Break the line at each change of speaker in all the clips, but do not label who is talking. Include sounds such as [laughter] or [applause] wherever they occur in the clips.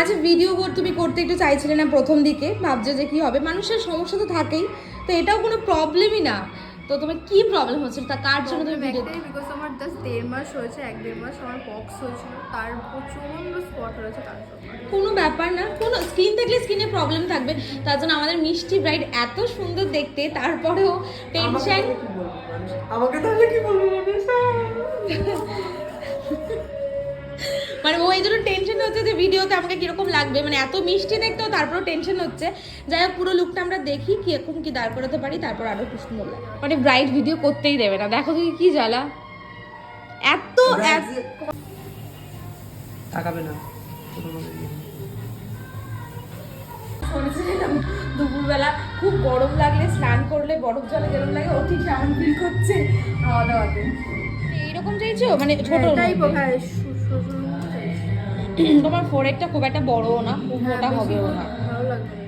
আচ্ছা ভিডিও তুমি করতে একটু চাইছিলে না প্রথম দিকে? ভাবছ যে কি হবে? মানুষের সমস্যা তো থাকেই। তো এটাও কোনো প্রবলেমই না। তো তোমার কি প্রবলেম হচ্ছিল তা কার জন্য তুমি ভিডিও
বিকজ আমার জাস্ট দেড় মাস হয়েছে এক দেড় মাস আমার পক্স হয়েছিল তার প্রচণ্ড স্পট হয়েছে তার
কোনো ব্যাপার না কোনো স্কিন দেখলে স্কিনে প্রবলেম থাকবে। তার জন্য আমাদের মিষ্টি ব্রাইড এত সুন্দর দেখতে তারপরেও
আমাকে
টেনশন
তাহলে কি বলব? মানুষ আমাকে তাহলে কি বলব মানুষ [laughs]
মানে ও এই জন্য টেনশন হচ্ছে যে ভিডিওতে আমাকে কীরকম লাগবে। মানে এত মিষ্টি দেখতেও তারপরেও টেনশন হচ্ছে। যাই হোক পুরো লুকটা আমরা দেখি কীরকম কি দাঁড় করাতে পারি তারপর আরও একটু সুন্দর লাগে। মানে ব্রাইট ভিডিও করতেই দেবে না। দেখো তুমি কি জ্বালা। এত
তাকাবে না।
শুনেছিলাম দুপুরবেলা খুব গরম লাগলে স্নান করলে বরফ জলে যেরকম লাগে ও ঠিক তেমন ফিল করছে খাওয়া দাওয়াতে। এইরকম চাইছো? মানে ছোট
হ্যাঁ
তোমার ফোরেটটা খুব একটা বড়ও না খুব
হ্যাঁ,
মোটা হবেও না।
ভালো লাগবে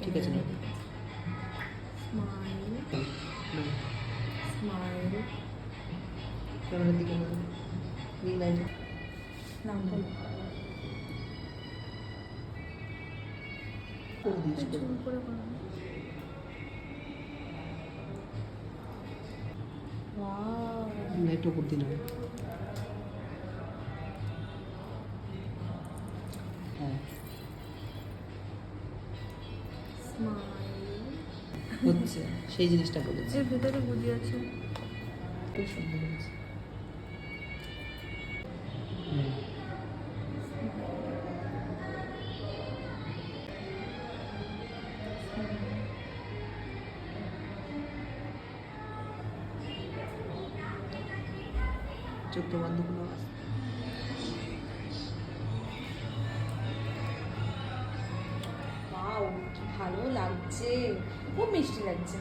ঠিক আছে লাইট
নাম
করে দিয়েছি করে
জুম করে করো না।
রিং লাইট উপর দিন হচ্ছে সেই জিনিসটা বলেছি।
এর ভিতরে বুঝি আছে।
খুব সুন্দর হয়েছে। চোদ্দ বন্ধ
ভালো লাগছে। খুব মিষ্টি লাগছে।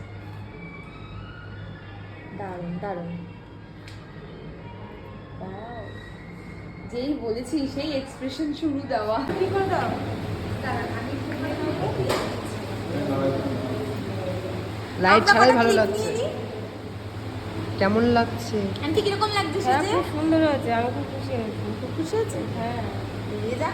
দারুণ দারুণ! যেই বলেছি সেই এক্সপ্রেশন শুরু দেওয়া। কি নেব।
লাইট ছাড়াই ভালো লাগছে। কেমন লাগছে?
আন্টি কীরকম লাগছে
হ্যাঁ খুব সুন্দর হয়েছে। আমি খুব খুশি হয়েছি।
খুব খুশি আছে হ্যাঁ। যা